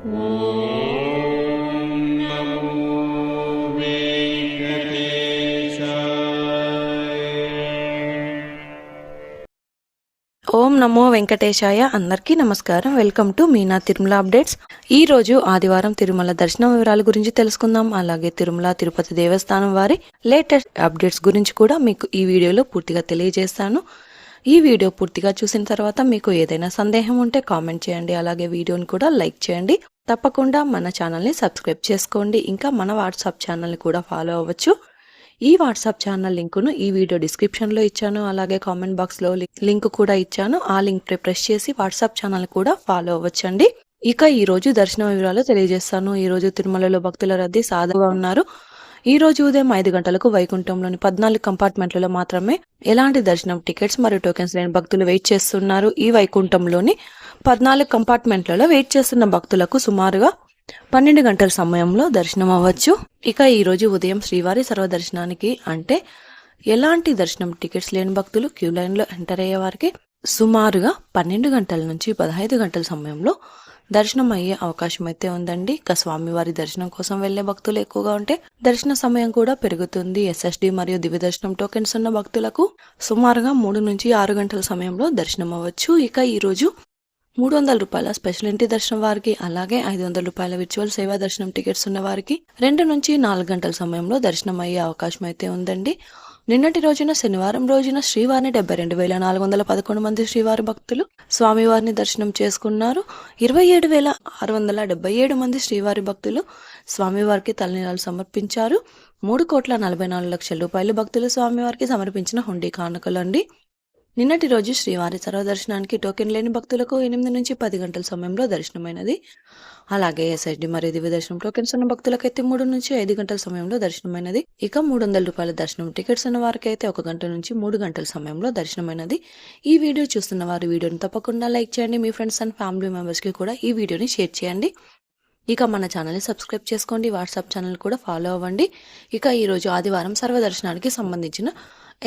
ఓం నమో వెంకటేశాయ అందరికీ నమస్కారం. Welcome to Meena Tirumala updates. ఈ రోజు ఆదివారం తిరుమల దర్శనం వివరాల గురించి తెలుసుకుందాం. అలాగే తిరుమల తిరుపతి దేవస్థానం వారి లేటెస్ట్ అప్డేట్స్ గురించి కూడా మీకు ఈ వీడియోలో పూర్తిగా తెలియజేస్తాను. ఈ వీడియో పూర్తిగా చూసిన తర్వాత మీకు ఏదైనా సందేహం ఉంటే కామెంట్ చేయండి. అలాగే వీడియోని కూడా లైక్ చేయండి. తప్పకుండా మన ఛానల్ని సబ్స్క్రైబ్ చేసుకోండి. ఇంకా మన వాట్సాప్ ఛానల్ని కూడా ఫాలో అవ్వచ్చు. ఈ వాట్సాప్ ఛానల్ లింకును ఈ వీడియో డిస్క్రిప్షన్లో ఇచ్చాను. అలాగే కామెంట్ బాక్స్లో లింక్ కూడా ఇచ్చాను. ఆ లింక్ ప్రెస్ చేసి వాట్సాప్ ఛానల్ కూడా ఫాలో అవ్వచ్చండి. ఇక ఈ రోజు దర్శన వివరాలు తెలియజేస్తాను. ఈ రోజు తిరుమలలో భక్తుల రద్దీ సాధుగా ఉన్నారు. ఈ రోజు ఉదయం ఐదు గంటలకు వైకుంఠంలోని పద్నాలుగు కంపార్ట్మెంట్లలో మాత్రమే ఎలాంటి దర్శనం టికెట్స్ మరియు టోకెన్స్ లేని భక్తులు వెయిట్ చేస్తున్నారు. ఈ వైకుంఠంలోని పద్నాలుగు కంపార్ట్మెంట్లలో వెయిట్ చేస్తున్న భక్తులకు సుమారుగా పన్నెండు గంటల సమయంలో దర్శనం అవ్వచ్చు. ఇక ఈ రోజు ఉదయం శ్రీవారి సర్వదర్శనానికి అంటే ఎలాంటి దర్శనం టికెట్స్ లేని భక్తులు క్యూ లైన్లో ఎంటర్ అయ్యే వారికి సుమారుగా పన్నెండు గంటల నుంచి పదహైదు గంటల సమయంలో దర్శనం అయ్యే అవకాశం అయితే ఉందండి. ఇక స్వామివారి దర్శనం కోసం వెళ్ళే భక్తులు ఎక్కువగా ఉంటే దర్శన సమయం కూడా పెరుగుతుంది. ఎస్ఎస్డి మరియు దివ్య దర్శనం టోకెన్స్ ఉన్న భక్తులకు సుమారుగా మూడు నుంచి ఆరు గంటల సమయంలో దర్శనం అవ్వచ్చు. ఇక ఈ రోజు మూడు వందల రూపాయల స్పెషల్ ఇంటి దర్శనం వారికి అలాగే ఐదు వందల రూపాయల విర్చువల్ సేవా దర్శనం టికెట్స్ ఉన్న వారికి రెండు నుంచి నాలుగు గంటల సమయంలో దర్శనం అయ్యే అవకాశం అయితే ఉందండి. నిన్నటి రోజున శనివారం రోజున శ్రీవారిని డెబ్బై రెండు వేల నాలుగు వందల పదకొండు మంది శ్రీవారి భక్తులు స్వామివారిని దర్శనం చేసుకున్నారు. ఇరవై ఏడు వేల ఆరు వందల డెబ్బై ఏడు మంది శ్రీవారి భక్తులు స్వామివారికి తలనీలాలు సమర్పించారు. మూడు కోట్ల నలభై నాలుగు లక్షల రూపాయలు భక్తులు స్వామివారికి సమర్పించిన హుండీ కానుకలు అండి నిన్నటి రోజు శ్రీవారి సర్వదర్శనానికి టోకెన్ లేని భక్తులకు ఎనిమిది నుంచి పది గంటల సమయంలో దర్శనమైనది. అలాగే ఎస్ఐడి మరియు దివ్య దర్శనం టోకెన్స్ ఉన్న భక్తులకైతే మూడు నుంచి ఐదు గంటల సమయంలో దర్శనమైనది. ఇక మూడు వందల రూపాయల దర్శనం టికెట్స్ ఉన్న వారికి అయితే ఒక గంట నుంచి మూడు గంటల సమయంలో దర్శనమైనది. ఈ వీడియో చూస్తున్న వారు వీడియోని తప్పకుండా లైక్ చేయండి. మీ ఫ్రెండ్స్ అండ్ ఫ్యామిలీ మెంబర్స్కి కూడా ఈ వీడియోని షేర్ చేయండి. ఇక మన ఛానల్ని సబ్స్క్రైబ్ చేసుకోండి. వాట్సాప్ ఛానల్ కూడా ఫాలో అవ్వండి. ఇక ఈరోజు ఆదివారం సర్వదర్శనానికి సంబంధించిన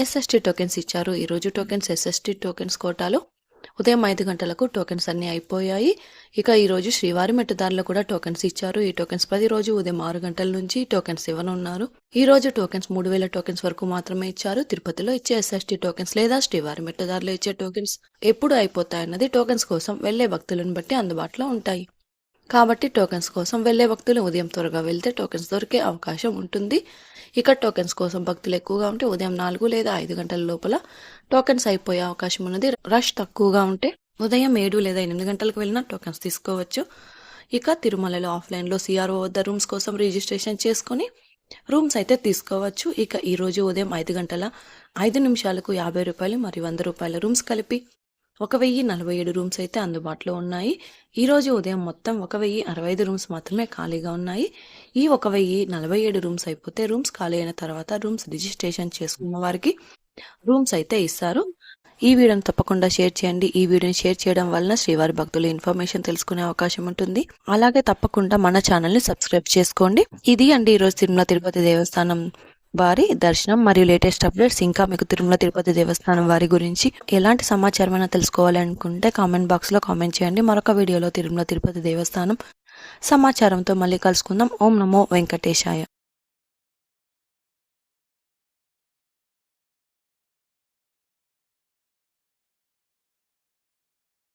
ఎస్ఎస్టీ టోకెన్స్ ఇచ్చారు. ఈరోజు టోకెన్స్ ఎస్ఎస్టీ టోకెన్స్ కోటాలో ఉదయం ఐదు గంటలకు టోకెన్స్ అన్నీ అయిపోయాయి. ఇక ఈరోజు శ్రీవారి మెట్టదారులు కూడా టోకెన్స్ ఇచ్చారు. ఈ టోకెన్స్ ప్రతిరోజు ఉదయం ఆరు గంటల నుంచి టోకెన్స్ ఇవ్వనున్నారు. ఈ రోజు టోకెన్స్ మూడు వేల టోకెన్స్ వరకు మాత్రమే ఇచ్చారు. తిరుపతిలో ఇచ్చే ఎస్ఎస్టీ టోకెన్స్ లేదా శ్రీవారి మెట్టదారులు ఇచ్చే టోకెన్స్ ఎప్పుడు అయిపోతాయన్నది టోకెన్స్ కోసం వెళ్ళే భక్తులను బట్టి అందుబాటులో ఉంటాయి. కాబట్టి టోకెన్స్ కోసం వెళ్ళే భక్తులు ఉదయం త్వరగా వెళ్తే టోకెన్స్ దొరికే అవకాశం ఉంటుంది. ఇక టోకెన్స్ కోసం భక్తులు ఎక్కువగా ఉంటే ఉదయం నాలుగు లేదా ఐదు గంటల లోపల టోకెన్స్ అయిపోయే అవకాశం ఉన్నది. రష్ తక్కువగా ఉంటే ఉదయం ఏడు లేదా ఎనిమిది గంటలకు వెళ్ళినా టోకెన్స్ తీసుకోవచ్చు. ఇక తిరుమలలో ఆఫ్లైన్లో సిఆర్ఓ వద్ద రూమ్స్ కోసం రిజిస్ట్రేషన్ చేసుకొని రూమ్స్ అయితే తీసుకోవచ్చు. ఇక ఈరోజు ఉదయం ఐదు గంటల ఐదు నిమిషాలకు యాభై రూపాయలు మరియు వంద రూపాయల రూమ్స్ కలిపి ఒక వెయ్యి నలభై ఏడు రూమ్స్ అయితే అందుబాటులో ఉన్నాయి. ఈరోజు ఉదయం మొత్తం ఒక వెయ్యి అరవై ఐదు రూమ్స్ మాత్రమే ఖాళీగా ఉన్నాయి. ఈ ఒక వెయ్యి నలభై ఏడు రూమ్స్ అయిపోతే రూమ్స్ ఖాళీ అయిన తర్వాత రూమ్స్ రిజిస్ట్రేషన్ చేసుకున్న వారికి రూమ్స్ అయితే ఇస్తారు. ఈ వీడియోని తప్పకుండా షేర్ చేయండి. ఈ వీడియోని షేర్ చేయడం వలన శ్రీవారి భక్తులు ఇన్ఫర్మేషన్ తెలుసుకునే అవకాశం ఉంటుంది. అలాగే తప్పకుండా మన ఛానల్ని సబ్స్క్రైబ్ చేసుకోండి. ఇది అండి ఈరోజు తిరుమల తిరుపతి దేవస్థానం వారి దర్శనం మరియు లేటెస్ట్ అప్డేట్స్ ఇంకా మీకు తిరుమల తిరుపతి దేవస్థానం వారి గురించి ఎలాంటి సమాచారం అయినా తెలుసుకోవాలి అనుకుంటే కామెంట్ బాక్స్లో కామెంట్ చేయండి. మరొక వీడియోలో తిరుమల తిరుపతి దేవస్థానం సమాచారంతో మళ్ళీ కలుసుకుందాం. ఓం నమో వెంకటేశాయ.